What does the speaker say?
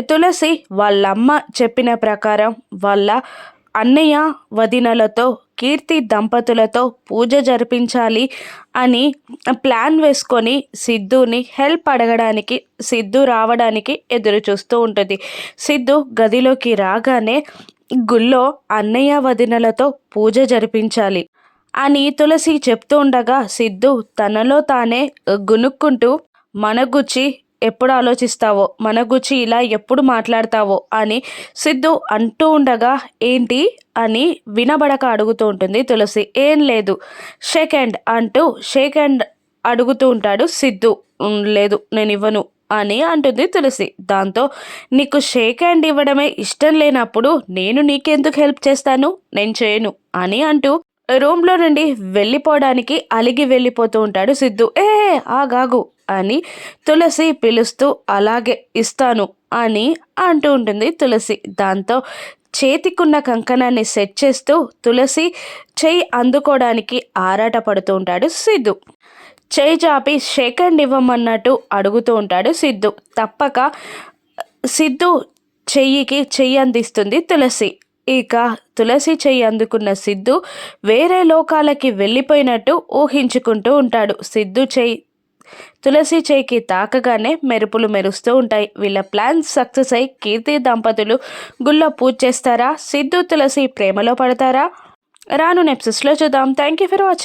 తులసి వాళ్ళమ్మ చెప్పిన ప్రకారం వాళ్ళ అన్నయ్య వదినలతో కీర్తి దంపతులతో పూజ జరిపించాలి అని ప్లాన్ వేసుకొని సిద్ధుని హెల్ప్ అడగడానికి సిద్ధు రావడానికి ఎదురు చూస్తూ ఉంటుంది. సిద్ధు గదిలోకి రాగానే గుళ్ళో అన్నయ్య వదినలతో పూజ జరిపించాలి అని తులసి చెప్తూ ఉండగా సిద్ధు తనలో తానే గునుక్కుంటూ మన గుచ్చి ఎప్పుడు ఆలోచిస్తావో మన గుచ్చి ఇలా ఎప్పుడు మాట్లాడతావో అని సిద్ధు అంటూ ఉండగా ఏంటి? అని వినబడక అడుగుతూ ఉంటుంది తులసి. ఏం లేదు షేక్ హ్యాండ్ అంటూ షేక్ హ్యాండ్ అడుగుతూ ఉంటాడు సిద్ధు. లేదు నేను ఇవ్వను అని అంటుంది తులసి. దాంతో నీకు షేక్ హ్యాండ్ ఇవ్వడమే ఇష్టం లేనప్పుడు నేను నీకెందుకు హెల్ప్ చేస్తాను? నేను చేయను అని అంటూ రూమ్లో నుండి వెళ్ళిపోవడానికి అలిగి వెళ్ళిపోతూ ఉంటాడు సిద్ధు. ఏ ఆగాగు అని తులసి పిలుస్తూ అలాగే ఇస్తాను అని అంటూ ఉంటుంది తులసి. దాంతో చేతికున్న కంకణాన్ని సెట్ చేస్తూ తులసి చెయ్యి అందుకోవడానికి ఆరాట పడుతూ ఉంటాడు సిద్ధు. చేయి చాపి సెకండ్ ఇవ్వమన్నట్టు అడుగుతూ ఉంటాడు సిద్ధు. తప్పక సిద్ధు చెయ్యికి చెయ్యి అందిస్తుంది తులసి. ఇక తులసి చెయ్యి అందుకున్న సిద్ధు వేరే లోకాలకి వెళ్ళిపోయినట్టు ఊహించుకుంటూ ఉంటాడు. సిద్ధు చెయ్యి తులసి చేయికి తాకగానే మెరుపులు మెరుస్తూ ఉంటాయి. వీళ్ళ ప్లాన్ సక్సెస్ అయి కీర్తి దంపతులు గుళ్ళో పూజ చేస్తారా? సిద్ధు తులసి ప్రేమలో పడతారా? రాను నెప్సెస్లో చూద్దాం. Thank you for watching.